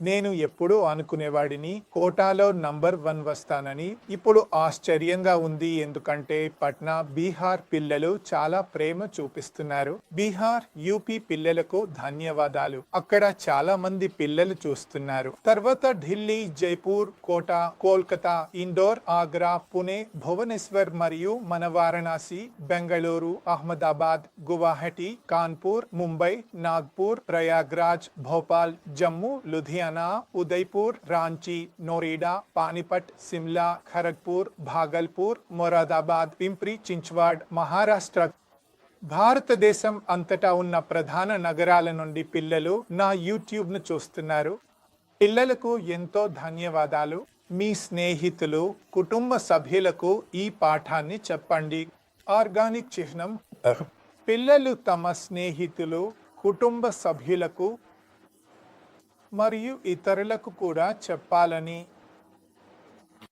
నేను ఎప్పుడూ అనుకునేవాడిని కోటాలో నంబర్ వన్ వస్తానని. ఇప్పుడు ఆశ్చర్యంగా ఉంది ఎందుకంటే పట్నా బీహార్ పిల్లలు చాలా ప్రేమ చూపిస్తున్నారు. బీహార్ యూపీ పిల్లలకు ధన్యవాదాలు. అక్కడ చాలా మంది పిల్లలు చూస్తున్నారు. తర్వాత ఢిల్లీ జైపూర్ కోట కోల్కతా ఇండోర్ ఆగ్రా పుణే భువనేశ్వర్ మరియు మన వారణాసి బెంగళూరు అహ్మదాబాద్ గువాహటి కాన్పూర్ ముంబై నాగ్పూర్ ప్రయాగ్రాజ్ భోపాల్ జమ్మూ లుధియానా ఉదయ్పూర్ రాంచీ నోయిడా పానిపట్ సిమ్లా ఖరగ్పూర్ భాగల్పూర్ మొరాదాబాద్ పింప్రి చించ్వాడ్ మహారాష్ట్ర. భారతదేశం అంతటా ఉన్న ప్రధాన నగరాల నుండి పిల్లలు నా యూట్యూబ్ను చూస్తున్నారు. పిల్లలకు ఎంతో ధన్యవాదాలు. మీ స్నేహితులు కుటుంబ సభ్యులకు ఈ పాఠాన్ని చెప్పండి. ఆర్గానిక్ చిహ్నం. పిల్లలు తమ స్నేహితులు కుటుంబ సభ్యులకు మరియు ఇతరులకు కూడా చెప్పాలని